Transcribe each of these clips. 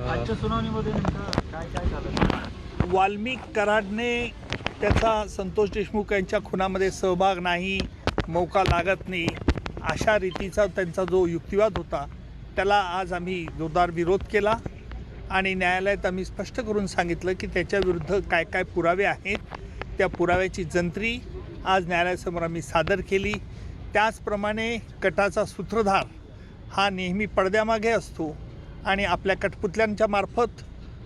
आजच्या सुनावणीमध्ये नेमकं काय काय झालं? वाल्मिक कराडने त्याचा संतोष देशमुख यांच्या खुनामध्ये सहभाग नाही मौका लागत नाही अशा रीतीचा त्यांचा जो युक्तिवाद होता त्याला आज आम्ही जोरदार विरोध केला आणि न्यायालयात आम्ही स्पष्ट करून सांगितलं की त्याच्याविरुद्ध काय काय पुरावे आहेत त्या पुराव्याची जंत्री आज न्यायालयासमोर आम्ही सादर केली. त्याचप्रमाणे कटाचा सूत्रधार हा नेहमी पडद्यामागे असतो आणि आपल्या कठपुतल्यांच्या मार्फत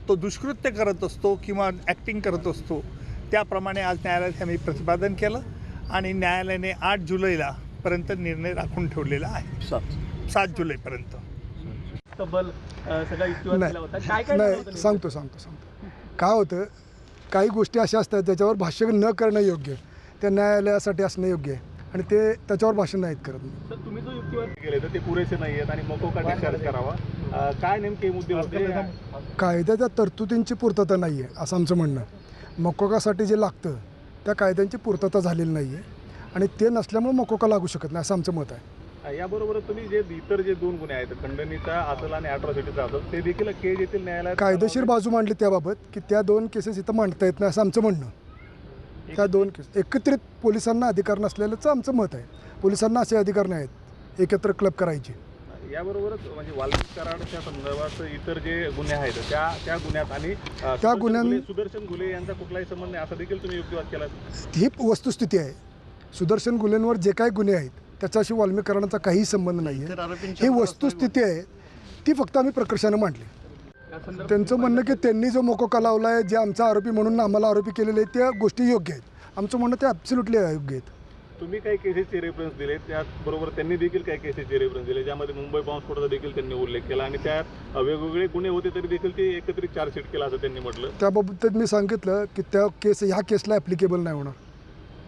तो दुष्कृत्य करत असतो किंवा ॲक्टिंग करत असतो. त्याप्रमाणे आज न्यायालयात आम्ही प्रतिपादन केलं आणि न्यायालयाने आठ जुलैला पर्यंत निर्णय राखून ठेवलेला आहे. सात. सात जुलैपर्यंत तब्बल अं, सगळा युक्तिवाद केला होता. काय काय झालं होतं नाही? सांगतो सांगतो सांगतो. काय होतं काही गोष्टी अशा असतात ज्याच्यावर भाष्य न करणं योग्य. त्या न्यायालयासाठी असणं योग्य आहे. आणि ते त्याच्यावर भाषण नाहीत करत. तुम्ही जो युक्तिवाद गेले तर ते पुरेसे नाही आहेत आणि डिस्चार्ज करावा. काय नेमके मुद्दे होते? कायद्याच्या तरतुदींची पूर्तता नाही आहे असं आमचं म्हणणं. मकोकासाठी जे लागतं त्या कायद्यांची पूर्तता झालेली नाही आहे आणि ते नसल्यामुळे मकोका लागू शकत नाही असं आमचं मत आहे. याबरोबरच तुम्ही जे इतर जे दोन गुन्हे आहेत खंडणीचा असेल आणि अॅट्रॉसिटीचा असेल ते देखील केज येथील न्यायालयात कायदेशीर बाजू मांडली त्याबाबत की त्या दोन केसेस इथं मांडता येत नाही असं आमचं म्हणणं. त्या दोन केस एकत्रित पोलिसांना अधिकार नसलेलंच आमचं मत आहे. पोलिसांना असे अधिकार नाही आहेत एकत्र क्लब करायचे. याबरोबरच म्हणजे वाल्मिक कराडच्या संदर्भात इतर जे गुन्हे आहेत त्या त्या गुन्ह्यात आणि सुदर्शन गुन्ह्यां- सुदर्शन घुले यांचा कुठलाही संबंध नाही असा देखील तुम्ही युक्तिवाद केला ही वस्तुस्थिती आहे. सुदर्शन गुन्ह्यांवर जे काही गुन्हे आहेत त्याच्याशी वाल्मीकरणाचा काहीही संबंध नाही आहे. ही वस्तुस्थिती आहे. ती फक्त आम्ही प्रकर्षानं मांडली. त्यांचं म्हणणं की त्यांनी जो मोकोका लावला आहे जे आमचा आरोपी म्हणून आम्हाला आरोपी केलेले आहेत त्या गोष्टी योग्य आहेत. आमचं म्हणणं ते ॲब्सल्युटली अयोग्य आहेत. तुम्ही काही केसेसचे रेफरन्स दिले त्याचबरोबर त्यांनी देखील काही केसेसचे रेफरन्स दिले ज्यामध्ये मुंबई बॉम्बस्फोटाचा देखील त्यांनी उल्लेख केला आणि त्यात वेगवेगळे गुन्हे होते तरी देखील ते एकत्रित चार्जशीट केला असं त्यांनी म्हटलं. त्याबाबतीत मी सांगितलं की त्या केस ह्या केसला ॲप्लिकेबल नाही होणार.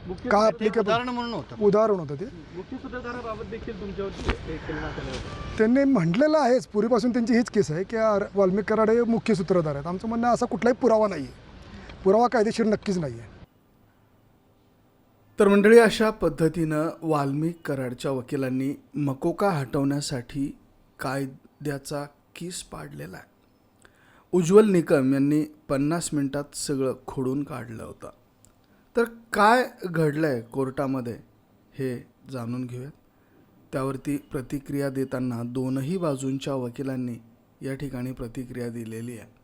मुख्य का ॲप्लिकेबल उदाहरण म्हणून होतं. उदाहरण होतं ते. मुख्य सूत्रधाराबाबत देखील तुमच्यावरती केलं जातं होतं त्यांनी म्हटलेलं आहेच पूर्वीपासून त्यांची हीच केस आहे की वाल्मिक कराड हे मुख्य सूत्रधार आहेत. आमचं म्हणणं असा कुठलाही पुरावा नाही आहे पुरावा कायदेशीर नक्कीच नाही आहे तर मंडळी अशा पद्धतीनं वाल्मिक कराडच्या वकिलांनी मकोका हटवण्यासाठी कायद्याचा किस पाडलेला आहे. उज्ज्वल निकम यांनी पन्नास मिनटात सगळं खोडून काढलं होतं. तर काय घडलं आहे कोर्टामध्ये हे जाणून घेऊयात. त्यावरती प्रतिक्रिया देताना दोनही बाजूंच्या वकिलांनी या ठिकाणी प्रतिक्रिया दिलेली आहे.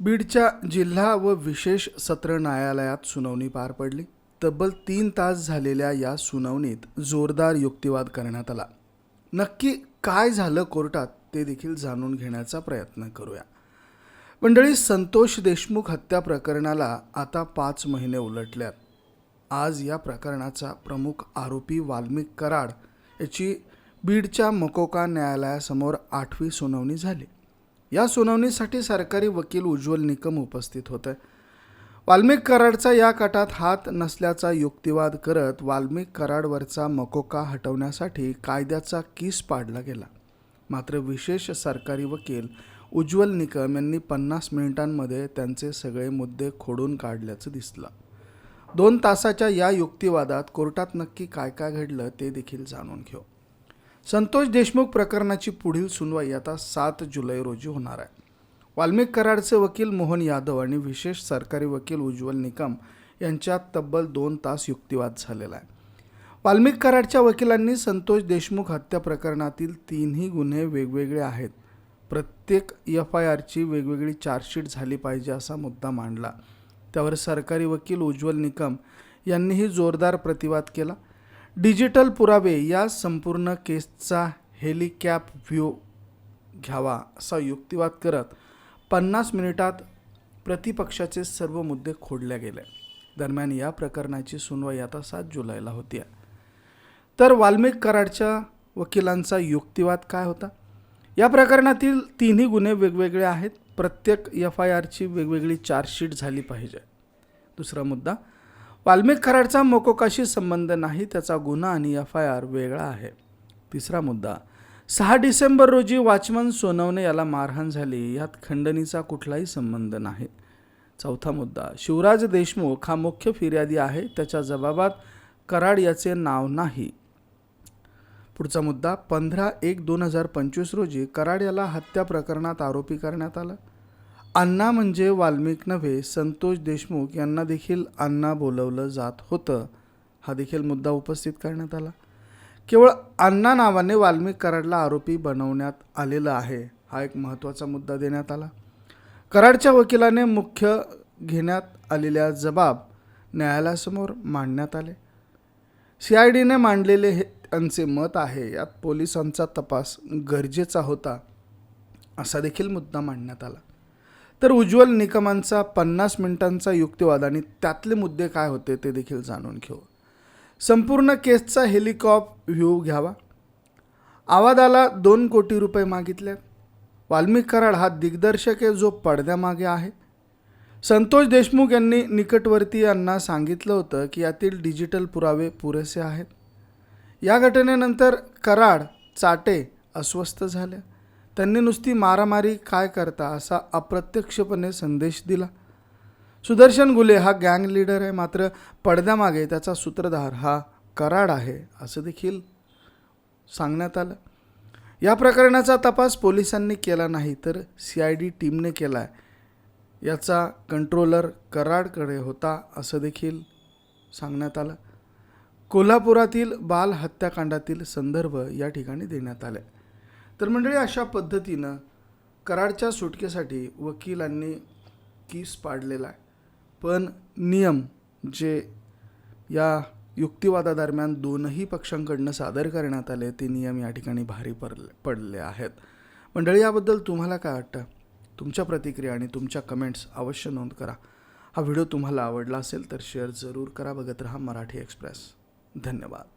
बीडच्या जिल्हा व विशेष सत्र न्यायालयात सुनावणी पार पडली. तब्बल तीन तास झालेल्या या सुनावणीत जोरदार युक्तिवाद करण्यात आला. नक्की काय झालं कोर्टात ते देखील जाणून घेण्याचा प्रयत्न करूया. मंडळी संतोष देशमुख हत्या प्रकरणाला आता पाच महिने उलटल्यात. आज या प्रकरणाचा प्रमुख आरोपी वाल्मिक कराड याची बीडच्या मकोका न्यायालयासमोर आठवी सुनावणी झाली. या सुनावणीसाठी सरकारी वकील उज्ज्वल निकम उपस्थित होते. वाल्मिक कराडचा या कटात हात नसल्याचा युक्तिवाद करत वाल्मिक कराडवरचा मकोका हटवण्यासाठी कायद्याचा किस पाडला गेला. मात्र विशेष सरकारी वकील उज्ज्वल निकम यांनी पन्नास मिनिटांमध्ये त्यांचे सगळे मुद्दे खोडून काढल्याचं दिसलं. दोन तासाच्या या युक्तिवादात कोर्टात नक्की काय काय घडलं ते देखील जाणून घेऊ. संतोष देशमुख प्रकरणाची पुढील सुनवाई आता सात जुलै रोजी होणार आहे. वाल्मिक कराडचे वकील मोहन यादव आणि विशेष सरकारी वकील उज्ज्वल निकम यांच्यात तब्बल दोन तास युक्तिवाद झालेला आहे. वाल्मिक कराडच्या वकिलांनी संतोष देशमुख हत्या प्रकरणातील तीनही गुन्हे वेगवेगळे आहेत. प्रत्येक एफ आय आरची वेगवेगळी चार्जशीट झाली पाहिजे असा मुद्दा मांडला. त्यावर सरकारी वकील उज्ज्वल निकम यांनीही जोरदार प्रतिवाद केला. डिजिटल पुरावे या संपूर्ण केसचा हेलिकॅप व्ह्यू घ्यावा असा युक्तिवाद करत पन्नास मिनिटात प्रतिपक्षाचे सर्व मुद्दे खोडल्या गेले. दरम्यान या प्रकरणाची सुनवाई आता सात जुलैला होती तर वाल्मिक कराडच्या वकिलांचा युक्तिवाद काय होता? या प्रकरणातील तिन्ही गुन्हे वेगवेगळे आहेत. प्रत्येक एफ आय आरची वेगवेगळी चार्जशीट झाली पाहिजे. दुसरा मुद्दा वाल्मिक कराडचा मोकोकाशी संबंध नाही त्याचा गुन्हा आणि एफ आय आर वेगळा आहे. तिसरा मुद्दा सहा डिसेंबर रोजी वॉचमन सोनवणे याला मारहाण झाली यात खंडणीचा कुठलाही संबंध नाही. चौथा मुद्दा शिवराज देशमुख हा मुख्य फिर्यादी आहे त्याच्या जबाबात कराड याचे नाव नाही. पुढचा मुद्दा पंधरा एक दोन हजार पंचवीस रोजी कराड याला हत्या प्रकरणात आरोपी करण्यात आला. अण्णा म्हणजे वाल्मिक नव्हे संतोष देशमुख यांना देखील अण्णा बोलवलं जात होतं. हा देखील मुद्दा उपस्थित करण्यात आला. केवळ अण्णा नावाने वाल्मिक कराडला आरोपी बनवण्यात आलेला आहे हा एक महत्त्वाचा मुद्दा देण्यात आला. कराडच्या वकिलाने मुख्य घेण्यात आलेल्या जबाब न्यायालयासमोर मांडण्यात आले. सी आय डीने मांडलेले हे त्यांचे मत आहे यात पोलिसांचा तपास गरजेचा होता असा देखील मुद्दा मांडण्यात आला. तर उज्ज्वल निकमांचा पन्नास मिनिटांचा युक्तिवाद आणि त्यातले मुद्दे काय होते ते देखील जाणून घेऊ. संपूर्ण केसचा हेलिकॉप व्ह्यू घ्यावा. आवादाला दोन कोटी रुपये मागितले. वाल्मिक कराड हा दिग्दर्शक आहे जो पडद्यामागे आहे. संतोष देशमुख यांनी निकटवर्तीयांना सांगितलं होतं की यातील डिजिटल पुरावे पुरेसे आहेत. या घटनेनंतर कराड चाटे अस्वस्थ झाले. त्यांनी नुसती मारामारी काय करता असा अप्रत्यक्षपणे संदेश दिला. सुदर्शन गुले हा गँग लीडर आहे मात्र पडद्यामागे त्याचा सूत्रधार हा कराड आहे असं देखील सांगण्यात आलं. या प्रकरणाचा तपास पोलिसांनी केला नाही तर सी आय डी टीमने केला आहे. याचा कंट्रोलर कराडकडे होता असं देखील सांगण्यात आलं. कोल्हापुरातील बाल हत्याकांडातील संदर्भ या ठिकाणी देण्यात आले. तर मंडळी अशा पद्धतीनं कराडच्या सुटकेसाठी वकिलांनी कीस पाडलेला आहे. पण नियम जे या युक्तिवादादरम्यान दोनही पक्षांकडनं सादर करण्यात आले ते नियम या ठिकाणी भारी पडले पडले आहेत. मंडळी याबद्दल तुम्हाला काय वाटतं? तुमच्या प्रतिक्रिया आणि तुमच्या कमेंट्स अवश्य नोंद करा. हा व्हिडिओ तुम्हाला आवडला असेल तर शेअर जरूर करा. बघत रहा मराठी एक्सप्रेस. धन्यवाद.